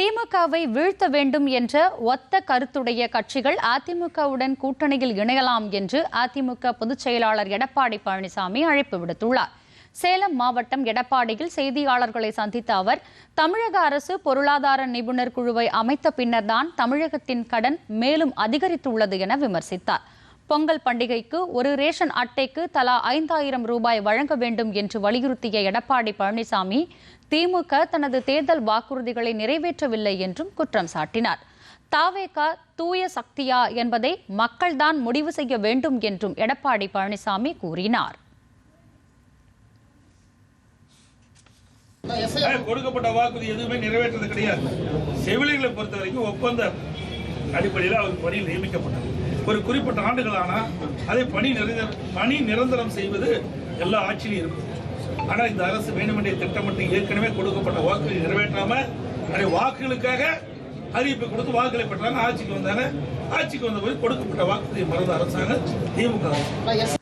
திமுகவை வீழ்த்த வேண்டும் என்ற ஒத்த கருத்துடைய கட்சிகள் அதிமுகவுடன் கூட்டணியில் இணையலாம் என்று அதிமுக பொதுச் செயலாளர் எடப்பாடி பழனிசாமி அழைப்பு விடுத்துள்ளார். சேலம் மாவட்டம் எடப்பாடியில் செய்தியாளர்களை சந்தித்த அவர் தமிழக அரசு பொருளாதார நிபுணர் குழுவை அமைத்த பின்னர்தான் தமிழகத்தின் கடன் மேலும் அதிகரித்துள்ளது என விமர்சித்தார். பொங்கல் பண்டிகைக்கு ஒரு ரேஷன் அட்டைக்கு தலா ஐந்தாயிரம் ரூபாய் வழங்க வேண்டும் என்று வலியுறுத்திய எடப்பாடி பழனிசாமி திமுக தனது தேர்தல் வாக்குறுதிகளை நிறைவேற்றவில்லை என்றும் குற்றம் சாட்டினார். தாவேகா தூய சக்தியா என்பதை மக்கள்தான் முடிவு செய்ய வேண்டும் என்றும் எடப்பாடி பழனிசாமி கூறினார். கொடுக்கப்பட்ட வாக்குறுதி எதுவுமே நிறைவேற்றது கிடையாது. செவிலியர்களை பொறுத்த வரைக்கும் ஒப்பந்த அடிப்படையில் அவர் பணியில் நியமிக்கப்பட்டது ஒரு குறிப்பிட்ட ஆண்டுகள் ஆனால் அதை பணி நிரந்தர பணி நிரந்தரம் செய்வது எல்லா ஆட்சியிலும் இருக்கும். ஆனால் இந்த அரசு வேண்டுமென்றே திட்டமிட்டு ஏற்கனவே கொடுக்கப்பட்ட வாக்குறுதி நிறைவேற்றாம அதை வாக்குகளுக்காக அறிவிப்பு கொடுத்து வாக்குகளை பெற்றாங்க. ஆட்சிக்கு வந்தாங்க. ஆட்சிக்கு வந்த போது கொடுக்கப்பட்ட வாக்குறுதியை மறந்த அரசாங்கம் திமுக